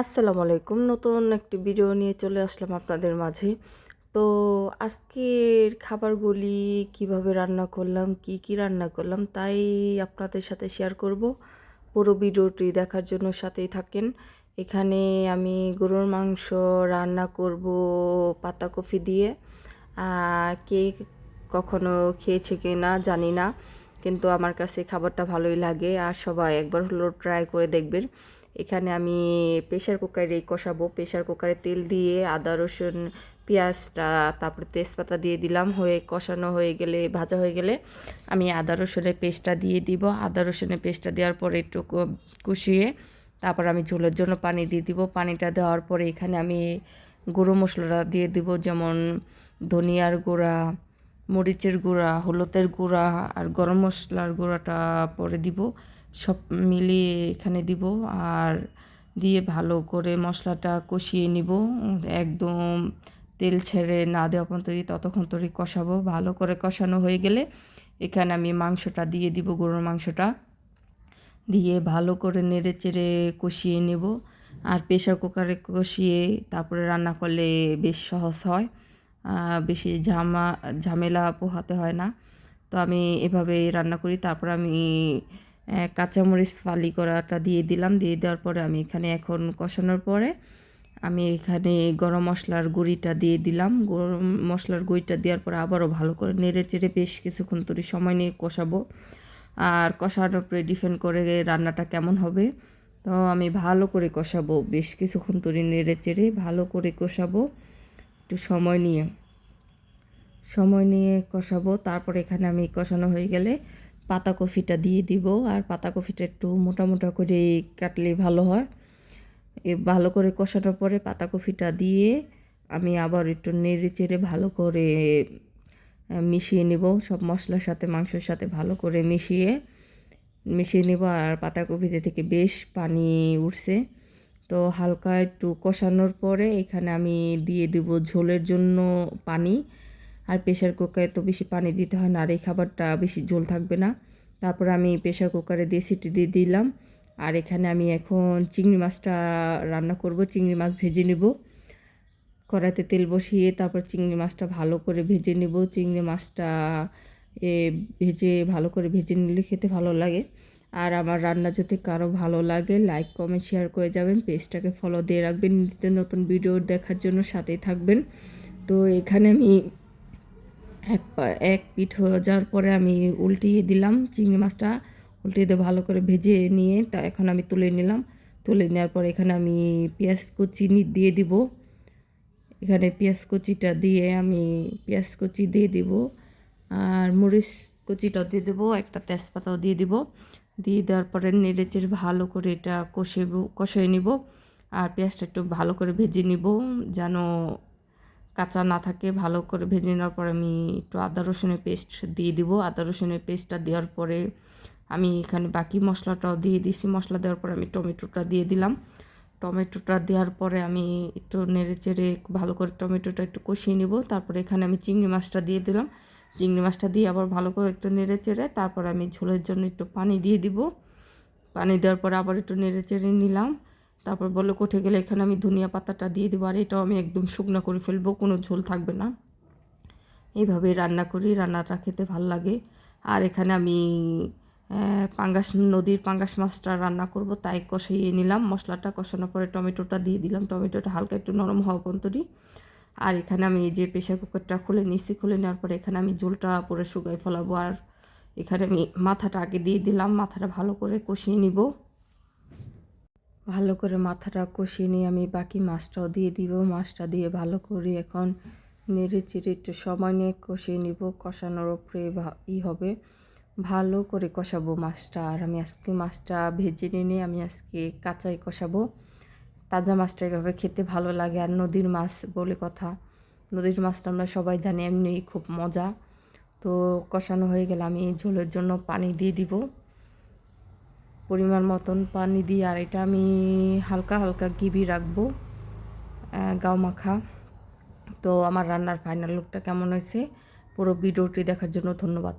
আসসালামু আলাইকুম। নতুন একটি ভিডিও নিয়ে চলে আসলাম আপনাদের মাঝে। তো আজকের খাবারগুলি কীভাবে রান্না করলাম, কি কি রান্না করলাম, তাই আপনাদের সাথে শেয়ার করব। পুরো ভিডিওটি দেখার জন্য সাথেই থাকেন। এখানে আমি গরুর মাংস রান্না করব পাতাকপি দিয়ে। কে কখনো খেয়েছে কি না জানি না, কিন্তু আমার কাছে খাবারটা ভালোই লাগে। আর সবাই একবার হলো ট্রাই করে দেখবেন। এখানে আমি প্রেশার কুকারে কষাবো। প্রেশার কুকারে তেল দিয়ে আদা, রসুন, পেঁয়াজটা, তারপরে তেজপাতা দিয়ে দিলাম। হয়ে কষানো হয়ে গেলে, ভাজা হয়ে গেলে আমি আদা, রসুনের পেস্টটা দিয়ে দিব। আদা, রসুনের পেস্টটা দেওয়ার পরে একটু কষিয়ে তারপর আমি ঝোলের জন্য পানি দিয়ে দিব। পানিটা দেওয়ার পরে এখানে আমি গুঁড়ো মশলাটা দিয়ে দিব। যেমন ধনিয়ার গুঁড়া, মরিচের গুঁড়া, হলুদের গুঁড়া আর গরম মশলার গুঁড়াটা পরে দিব। সব মিলিয়ে এখানে দিব আর দিয়ে ভালো করে মশলাটা কষিয়ে নিব। একদম তেল ছেড়ে না দেওয়া পর্যন্ত ততক্ষণ তরি কষাবো। ভালো করে কষানো হয়ে গেলে এখানে আমি মাংসটা দিয়ে দিব, গরুর মাংসটা। দিয়ে ভালো করে নেড়ে চেড়ে কষিয়ে নেব। আর প্রেশার কুকারে কষিয়ে তারপরে রান্না করলে বেশ সহজ হয়। বেশি ঝামা, ঝামেলা পোহাতে হয় না। তো আমি এভাবে রান্না করি। তারপর আমি কাঁচামরিচ ফালি করাটা দিয়ে দিলাম। দিয়ে দেওয়ার পরে আমি এখানে এখন কষানোর পরে আমি এখানে গরম মশলার গুঁড়িটা দিয়ে দিলাম। গরম মশলার গুঁড়িটা দেওয়ার পরে আবারও ভালো করে নেড়ে চেড়ে বেশ কিছুক্ষণ ধরে সময় নিয়ে কষাবো। আর কষানোর উপরে ডিপেন্ড করে রান্নাটা কেমন হবে। তো আমি ভালো করে কষাবো, বেশ কিছুক্ষণ ধরে নেড়ে চেড়ে ভালো করে কষাবো একটু সময় নিয়ে। সময় নিয়ে কষাবো, তারপর এখানে আমি কষানো হয়ে গেলে পাতাকপিটা দিয়ে দিব আর পাতাকপিটা একটু মোটা মোটা করে কাটলে ভালো হয়। এ ভালো করে কষানোর পরে পাতাকপিটা দিয়ে আমি আবার একটু নেড়ে চেড়ে ভালো করে মিশিয়ে নেব। সব মশলার সাথে, মাংসের সাথে ভালো করে মিশিয়ে মিশিয়ে নেব। আর পাতাকপিতে থেকে বেশ পানি উঠছে। তো হালকা একটু কষানোর পরে এখানে আমি দিয়ে দেব ঝোলের জন্য পানি। আর প্রেশার কুকারে তো বেশি পানি দিতে হয় না, আর এই খাবারটা বেশি ঝোল থাকবে না। তারপর আমি প্রেশার কুকারে দিয়ে সিটি দিয়ে দিলাম। আর এখানে আমি এখন চিংড়ি মাছটা রান্না করব, চিংড়ি মাছ ভেজে নেব। কড়াইতে তেল বসিয়ে তারপর চিংড়ি মাছটা ভালো করে ভেজে নেব। চিংড়ি মাছটা এ ভেজে ভালো করে ভেজে নিলে খেতে ভালো লাগে। আর আমার রান্না যদি কারও ভালো লাগে লাইক কমেন্ট শেয়ার করে যাবেন। পেজটাকে ফলো দিয়ে রাখবেন। নিত্য নতুন ভিডিও দেখার জন্য সাথেই থাকবেন। তো এখানে আমি এক এক পিঠ হয়ে যাওয়ার পরে আমি উল্টিয়ে দিলাম চিংড়ি মাছটা। উল্টিয়ে দিয়ে ভালো করে ভেজে নিয়ে তা এখন আমি তুলে নিলাম। তুলে নেওয়ার পরে এখানে আমি পেঁয়াজ কুচি দিয়ে দিব। এখানে পেঁয়াজ কুচিটা দিয়ে আমি পেঁয়াজ কুচি দিয়ে দিব আর মরিচ কুচিটাও দিয়ে দেবো, একটা তেজপাতাও দিয়ে দিব। দিয়ে দেওয়ার পরে নেড়েচের ভালো করে এটা কষেব, কষিয়ে নিব। আর পেঁয়াজটা একটু ভালো করে ভেজে নিব যেন কাঁচা না থাকে, ভালো করে ভেজে নেওয়ার পর আমি একটু আদা রসুনের পেস্ট দিয়ে দিব। আদা রসুনের পেস্টটা দেওয়ার পরে আমি এখানে বাকি মশলাটাও দিয়ে দিছি। মশলা দেওয়ার পরে আমি টমেটোটা দিয়ে দিলাম। টমেটোটা দেওয়ার পরে আমি একটু নেড়ে চেড়ে ভালো করে টমেটোটা একটু কষিয়ে নিব। তারপরে এখানে আমি চিংড়ি মাছটা দিয়ে দিলাম। চিংড়ি মাছটা দিয়ে আবার ভালো করে একটু নেড়ে চেড়ে তারপর আমি ঝোলের জন্য একটু পানি দিয়ে দিব। পানি দেওয়ার পরে আবার একটু নেড়ে চেড়ে নিলাম। তারপর বলে কোঠে গেলে এখানে আমি ধনিয়া পাতাটা দিয়ে দেবো আর এটাও আমি একদম শুকনো করে ফেলব, কোনো ঝোল থাকবে না। এইভাবে রান্না করি, রান্নাটা খেতে ভালো লাগে। আর এখানে আমি পাঙ্গাস, নদীর পাঙ্গাস মাছটা রান্না করব, তাই কষিয়ে নিলাম। মশলাটা কষানোর পরে টমেটোটা দিয়ে দিলাম। টমেটোটা হালকা একটু নরম হওয়া পর্যন্তই আর এখানে আমি এই যে প্রেশার কুকারটা খুলে নিচ্ছি খুলে নেওয়ার পরে এখানে আমি ঝোলটা পরে শুকাই ফেলাবো। আর এখানে আমি মাথাটা আগে দিয়ে দিলাম, মাথাটা ভালো করে কষিয়ে নিব। ভালো করে মাথাটা কষিয়ে নিয়ে আমি বাকি মাছটাও দিয়ে দিব। মাছটা দিয়ে ভালো করে এখন নেড়ে চেড়ে একটু সময় নিয়ে কষিয়ে নিব। কষানোর ওপরে ই হবে। ভালো করে কষাবো মাছটা। আর আমি আজকে মাছটা ভেজে নিয়ে আমি আজকে কাঁচাই কষাবো। তাজা মাছটা এভাবে খেতে ভালো লাগে। আর নদীর মাছ বলে কথা। নদীর মাছটা আমরা সবাই জানি এমনি খুব মজা। তো কষানো হয়ে গেলে আমি ঝোলের জন্য পানি দিয়ে দিব। পরিমাণ মতন পানি দিই আর এটা আমি হালকা হালকা গিবি রাখব গাও মাখা। তো আমার রান্নার ফাইনাল লুকটা কেমন হয়েছে? পুরো ভিডিওটি দেখার জন্য ধন্যবাদ।